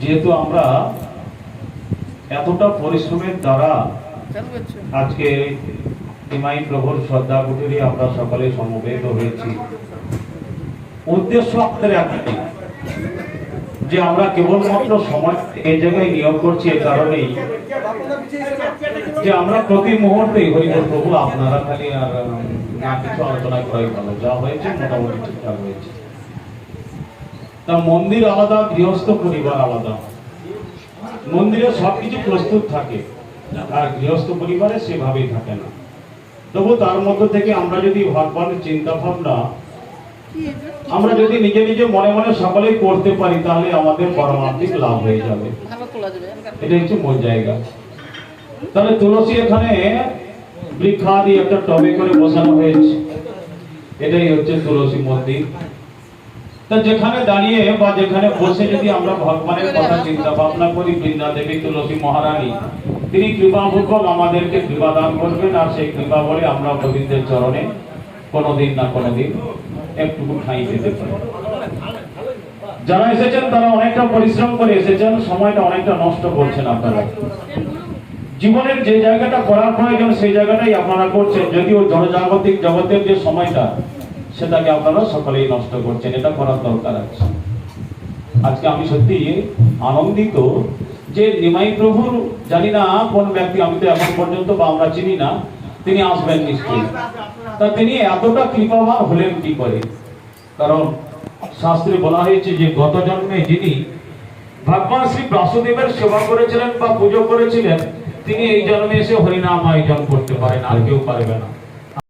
যেহেতু আমরা এতটা পরিশ্রমের দ্বারা আজকে নিমাই প্রভুর শ্রদ্ধা কুটিরে আমরা সকলে সমবেত হয়েছি। উদ্দেশ্য আমাদের একটাই, যে আমরা কেবলমাত্র সময় এই জায়গায় নিয়োগ করছি এ কারণেই যে আমরা প্রতি মুহূর্তে হরিবল প্রভু, আপনারা খালি আর না কিছু আলোচনা করাই ভালো। যা হয়েছে মোটামুটি ঠিকঠাক হয়েছে। তা মন্দির আলাদা গৃহস্থ পরিবার আলাদা। মন্দিরে সবকিছু প্রস্তুত থাকে আর গৃহস্থ পরিবারে সেভাবেই থাকে না। তবু তার মধ্যে থেকে আমরা যদি ভগবানের চিন্তা ভাবনা আমরা যদি নিজে নিজে মনে মনে সকলেই করতে পারি তাহলে আমাদের পরমার্থিক লাভ হয়ে যাবে। এটা হচ্ছে মূল জায়গা। তাহলে তুলসী এখানে বৃক্ষাদি একটা টবে করে বসানো হয়েছে। এটাই হচ্ছে তুলসী মন্দির। তা যেখানে দাঁড়িয়ে বা যেখানে বসে যদি আমরা ভগবানের কথা চিন্তা ভাবনা করি, বৃন্দা দেবী, তুলসী মহারানী, তিনি কৃপাপূর্বক আমাদেরকে কৃপা দান করবেন আর সেই কৃপা বলে আমরা গোবিন্দের চরণে কোনোদিন না কোনোদিন একটুকু ঠাঁই পেতে পারি। যারা এসেছেন, তারা অনেকটা পরিশ্রম করে এসেছেন, সময়টা অনেকটা নষ্ট করছেন আপনারা। জীবনের যে জায়গাটা করার প্রয়োজন, সেই জায়গাটাই আপনারা করছেন, যদিও জনজাগতিক জগতের যে সময়টা সেটাকে আপনারা সকলেই নষ্ট করছেন, এটা করার দরকার আছে। আজকে আমি সত্যি আনন্দিত যে নিমাই প্রভুর, জানি না কোন ব্যক্তি, আমি তো এখন পর্যন্ত বা আমরা চিনি না, তিনি আসবেন নিশ্চয়ই। তা তিনি এতটা কৃপাবান হলেন কি করে? কারণ শাস্ত্রে বলা হয়েছে যে, গত জন্মে যিনি ভগবান শ্রী বাসুদেবের সেবা করেছিলেন বা পুজো করেছিলেন, তিনি এই জন্মে এসে হরিনাম আয়োজন করতে পারেন, আর কেউ পারবে না।